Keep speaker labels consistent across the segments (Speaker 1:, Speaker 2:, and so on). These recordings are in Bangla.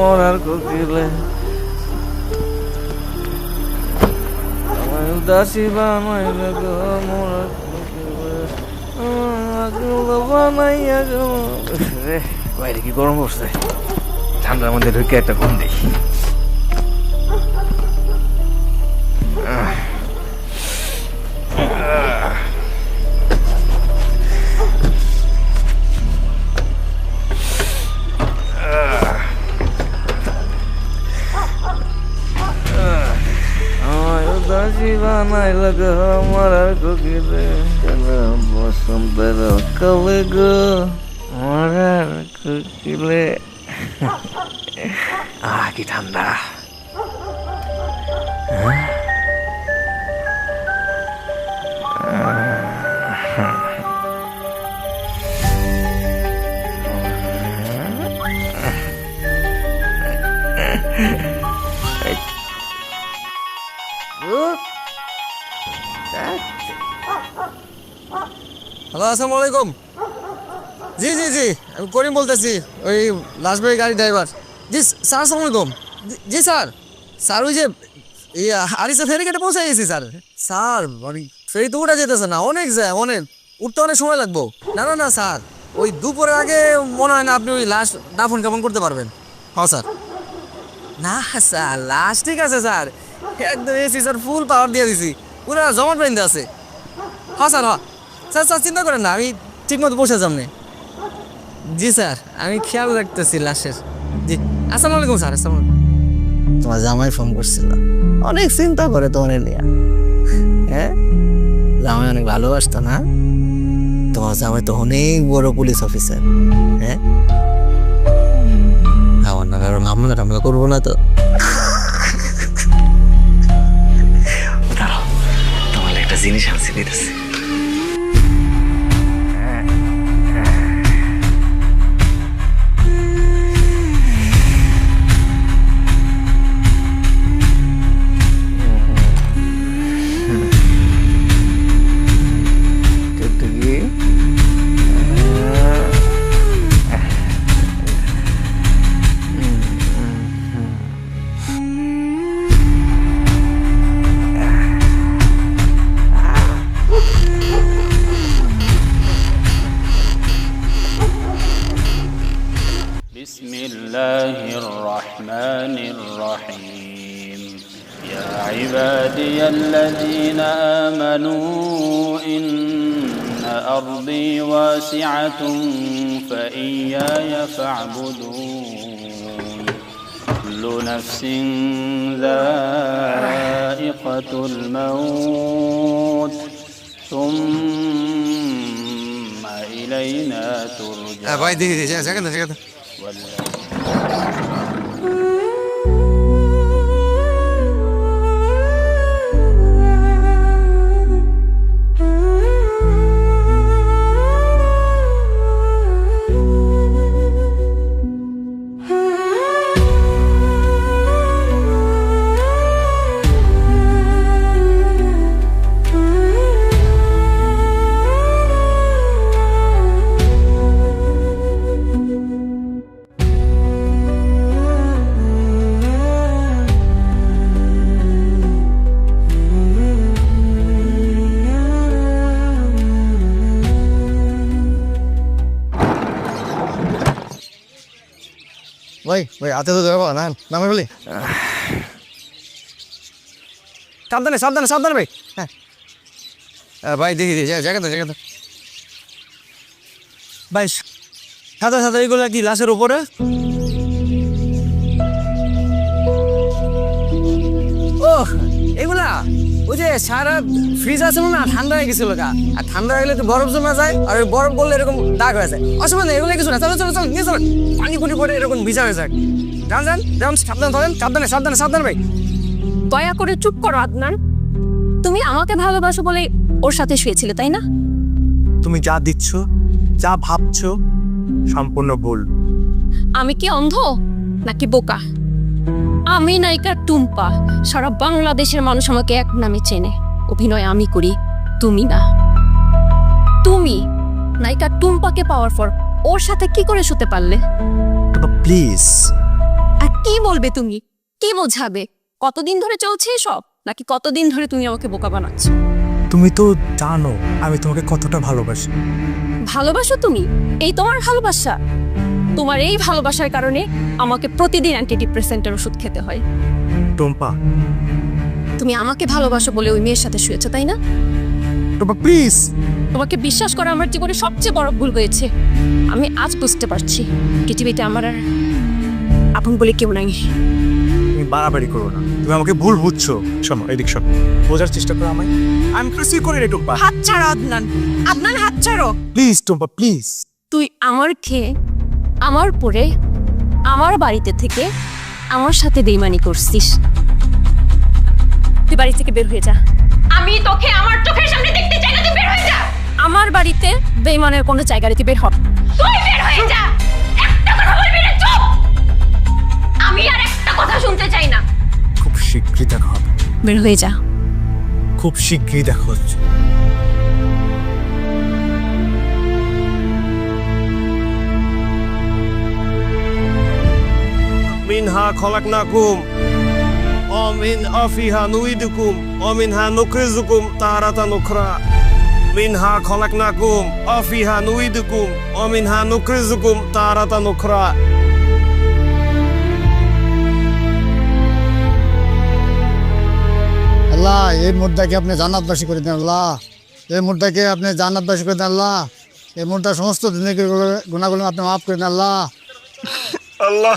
Speaker 1: মরার কোকিলে। উদাসী বানাইলে গো মরার বাইরে কি গরম পড়ছে? ঠান্ডার মধ্যে ঢুকে একটা ঘুম দিই। আমায় উদাসী বানাইলে গো মরার কোকিলে বসন্তের কবে গো? মরার কোকিলে আহ কি ঠান্ডা।
Speaker 2: হ্যালো আসসালামু আলাইকুম জি জি জি। আমি করিম বলতেছি, ওই লাশবাড়ি গাড়ি ড্রাইভার জি, স্যার, আসসালামু আলাইকুম। জি- স্যার। স্যার, ওই যে ইয়ে ফেরি কেটে পৌঁছে গেছি, স্যার। স্যার মানে ফেরি তো উঠা যেতেছে না। অনেক যায় অনেক। উঠতে অনেক সময় লাগবো। না না না, স্যার। ওই দুপুরের আগে মনে হয় না আপনি ওই লাশ দাফন কাফন করতে পারবেন। হ্যাঁ স্যার। না, স্যার, লাশ ঠিক আছে, স্যার। একদম এসি স্যার ফুল পাওয়ার দিয়ে দিছি। পুরো জমাট বেঁধে আছে। হ্যাঁ স্যার হ্যাঁ। স্যার স্যার, চিন্তা করেন না, আমি ঠিক মতো বসে যামনে জি স্যার, আমি খেয়াল রাখতেছি লাশের। জি, আসসালামু আলাইকুম স্যার, আসসালামু তোমার জামাই ফোন করছিল। অনেক চিন্তা করে তোমার নিয়ে। হ্যাঁ? জামাই অনেক ভালোবাসতো না? তোমার জামাই তো অনেক বড় পুলিশ অফিসার হ্যাঁ? আমার না কারণ মামলা টামলা করব না তো। জিনিস আনছি দিতেছি
Speaker 3: عبادي الذين آمنوا إن أرضي واسعة فإياي فاعبدون. كل نفس ذائقة الموت. ثم إلينا ترجعون.
Speaker 2: ভাই ভাই হাতে তো দেবো না নামে বলি সাবধানে সাবধানে সাবধানে ভাই হ্যাঁ হ্যাঁ, ভাই দেখি দেখি জায়গা তো জায়গা তো ভাই সাদা সাদা এগুলো কি লাশের উপরে ও এগুলা ওই যে সারা ফ্রিজ আছে না ঠান্ডা হয়ে গেছিল গা। আর ঠান্ডা হয়ে গেলে তো বরফ জমা যায় আর ওই বরফ করলে এরকম দাগ হয়ে যায়। অসুবিধা নেই এগুলো কিছু না। চলো চলো চলো নিয়ে চলো। পানি কুটি পরে এরকম ভিজা হয়ে যায়। যান যান যান সাবধান ধরেন সাবধানে সাবধানে সাবধানে ভাই।
Speaker 4: দয়া করে চুপ করো আদনান। তুমি আমাকে ভালোবাসো বলে ওর সাথে শুয়েছিলে তাই না?
Speaker 5: তুমি যা দিচ্ছ যা ভাবছ সম্পূর্ণ ভুল।
Speaker 4: আমি কি অন্ধ নাকি বোকা? আমি নায়িকা টুম্পা। সারা বাংলাদেশের মানুষ আমাকে এক নামে চেনে। অভিনয় আমি করি তুমি না। তুমি নায়িকা টুম্পাকে পাওয়ার পর ওর সাথে কি করে শুতে পারলে?
Speaker 5: প্লিজ
Speaker 4: আর কি বলবে তুমি? কি বোঝাবে? কতদিন ধরে চলছে সব নাকি কতদিন ধরে তুমি আমাকে বোকা বানাচ্ছ?
Speaker 5: তুমি তো জানো আমি তোমাকে কতটা ভালোবাসি।
Speaker 4: ভালোবাসো তুমি? এই তোমার ভালোবাসা। তোমার এই ভালোবাসার কারণে আমাকে প্রতিদিন অ্যান্টি ডিপ্রেসেন্টের ওষুধ খেতে হয়।
Speaker 5: টম্পা।
Speaker 4: তুমি আমাকে ভালোবাসো বলে ওই মেয়ের সাথে শুয়েছো তাই না?
Speaker 5: টম্পা প্লিজ
Speaker 4: তোমাকে বিশ্বাস করা আমার জীবনে সবচেয়ে বড় ভুল হয়েছে। আমি আজ বুঝতে পারছি পৃথিবীতে আমার আর আপন বলে কেউ নাই।
Speaker 5: তুমি বাড়াবাড়ি করো না। তুমি আমাকে ভুল বুঝছ। শোনো এদিক শোনো। বোঝার চেষ্টা করো আমায়। আমি কিছুই করি রে টম্পা।
Speaker 4: হাত ছাড়ো আদনান। আদনান হাত ছাড়ো।
Speaker 5: প্লিজ টম্পা প্লিজ
Speaker 4: তুই আমার খেয়ে আমার পরে আমার বাড়িতে থেকে আমার সাথে বেইমানি করছিস। তুই বাড়ি থেকে বের হয়ে যা। আমি তোকে আমার চোখের সামনে দেখতে চাই না তুই বের হয়ে যা। আমার বাড়িতে বেইমানের কোনো জায়গা রেখে বের হ। তুই বের হয়ে যা। একটা কথা বলবি না চুপ। আমি আর একটা কথা শুনতে চাই না।
Speaker 5: খুব শীঘ্রই দেখা হবে।
Speaker 4: বের হয়ে যা।
Speaker 5: খুব শীঘ্রই দেখা হচ্ছে।
Speaker 6: মিনহা খলাকনাকুম অমিন অফিহা নুইদুকুম অমিনহা নুকরিজুকুম তাহারাতা নুখরা। মিনহা খলাকনাকুম অফিহা নুইদুকুম অমিনহা নুকরিজুকুম তাহারাতা নুখরা।
Speaker 7: আল্লাহ এই মুদ্রাকে আপনি জান্নাতবাসী করে দেন আল্লাহ। এই মুদ্রাকে আপনি জান্নাতবাসী করে দেন আল্লাহ। এই মুদ্রা সমস্ত দিনের গুণাগুলো আপনি মাফ করে দেন আল্লাহ।
Speaker 6: আল্লাহ।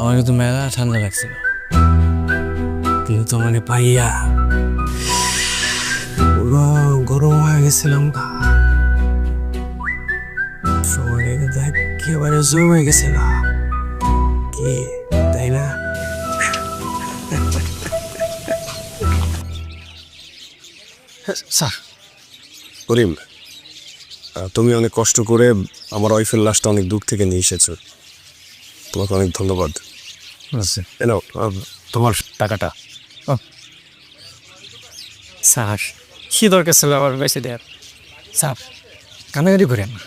Speaker 1: আমার কিন্তু মেলা ঠান্ডা লাগছিল। কিন্তু তোমাকে পাইয়া গরম হয়ে গেছিলাম সময় কিন্তু একেবারে গেছিল কি, তাই না?
Speaker 6: স্যার, করিম তুমি অনেক কষ্ট করে আমার ওয়াইফের লাশটা অনেক দূর থেকে নিয়ে এসেছ। তোমাকে অনেক ধন্যবাদ। এ নাও, আহ, তোমার টাকাটা?
Speaker 2: স্যার কি দরকার ছিল আমার বেশি দেয়ার? স্যার কানাগাড়ি করেন না